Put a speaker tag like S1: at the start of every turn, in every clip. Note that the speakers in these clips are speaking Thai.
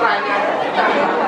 S1: ก็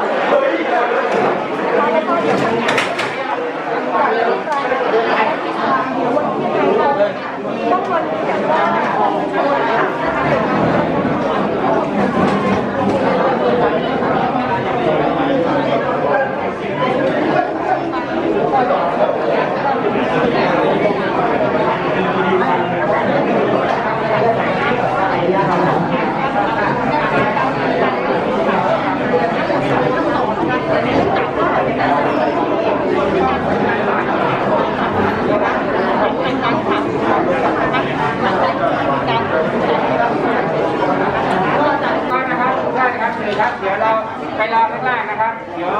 S1: ครับเดี๋ยวเราไปรอข้างล่างนะครับ เดี๋ยว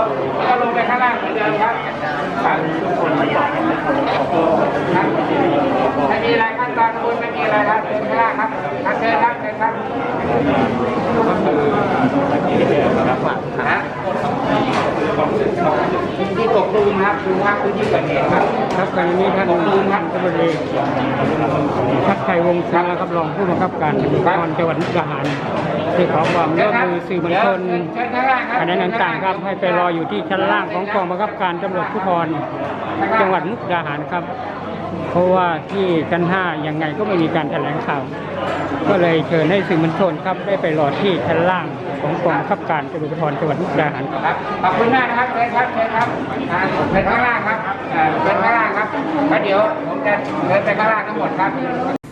S1: เราลงไปข้างล่างเหมือนเดิมครับครับไม่มีอะไรขั้นตอนคุณไม่มีอะไรครับข้างล่างครับเชิญครับเชิญครับ นะที่ตกตูมนะครับคือภาพพื้นที่เกิดเหตุครับ
S2: ครับขณะนี้ท่านท่านตำรวจเอกชัดชัยวงศ์ศิลป์ครับรองผู้บังคับการตำรวจภูธรจังหวัดมุกดาหารที่ขอความร่วมมือสื่อมวลชน
S1: เชิญข้างล่างครับ
S2: คณะต่างๆครับให้ไปรออยู่ที่ชั้นล่างของกองบังคับการตำรวจภูธรจังหวัดมุกดาหารครับ เพราะว่าที่ชั้นห้ายังไงก็ไม่มีการแถลงข่าว ก็เลยเชิญให้สื่อมวลชนครับได้ไปรอที่ชั้นล่างของกองขับการตำรวจภูธรจังหวัดมุกดาหารครับ
S1: ขอบคุณมากนะครับเชิญครับเชิญครับอ่าเชิญข้างล่างครับเอ่อเชิญข้างล่างครับแล้วเดี๋ยวผมจะเชิญไปข้างล่างทั้งหมดครับ